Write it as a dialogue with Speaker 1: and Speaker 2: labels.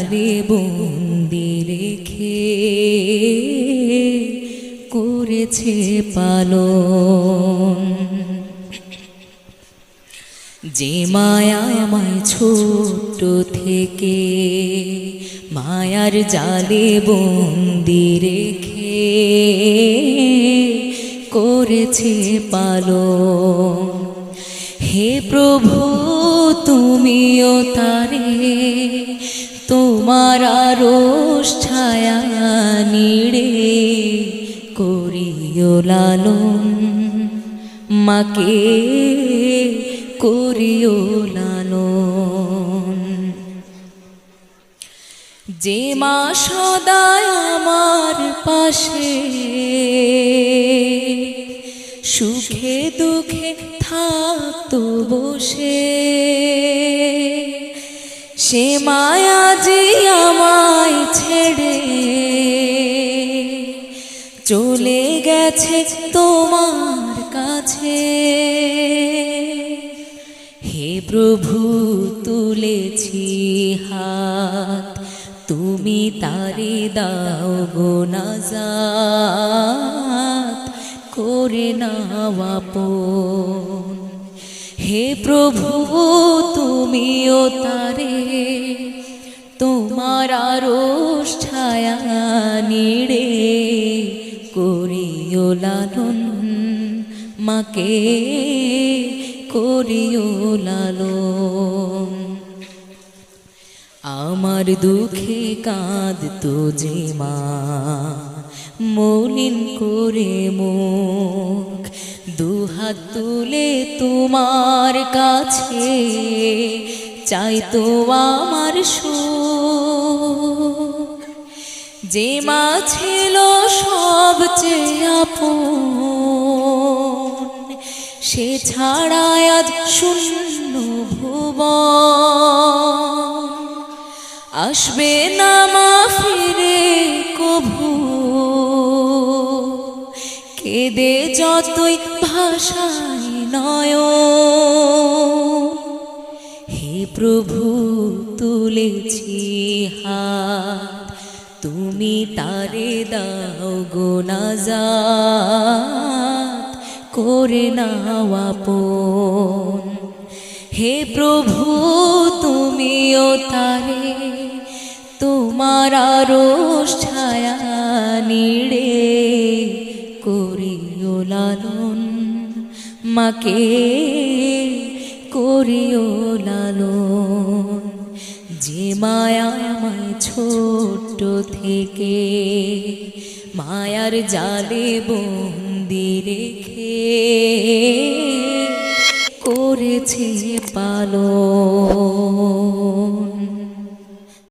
Speaker 1: জালে বন্দি রেখে করেছে পালন। যে মায়া আমায় ছোট থেকে মায়ার জালে বন্দি রেখে করেছে পালন। হে প্রভু, তুমিও তারে তোমার আরোষ ছায়া নিড়ে করিও লালন। মাকে করিও লালন। যে মা সদায় আমার পাশে, সুখে দুঃখে থাকতো বসে। সে মায়া যে আমায় ছেড়ে চলে গেছে তোমার কাছে। হে প্রভু, তুলেছি হাত, তুমি তারে দাও গো নাজাত। করে নাওয়াপন হে প্রভু, তুমিও তারে। তোমার আরোষ ছায়া নিড়ে করিও লালন। মাকে করিও লালন। আমার দুঃখে কাঁদ তো যে মা। মলিন করে মুখ, দুহাত তুলে তোমার কাছে, চাই তো আমার সুখ। যে মা ছিল সবচেয়ে আপন, সে ছাড়া আজ শূন্য ভুবন। আসবে না মা ফিরে কভু কেদে যতই ভাষায় নয়। হে প্রভু, তুলেছি হাত, তুমি তারে দাও গো নাজাত, করে নাও হে প্রভু, তুমিও তারে, তোমার আরোষ ছায়া নিড়ে করিও লালন, মাকে করিও লালন। যে মায়া আমায় ছোট থেকে, মায়ার জালে বন্দি রেখে করেছে পালন।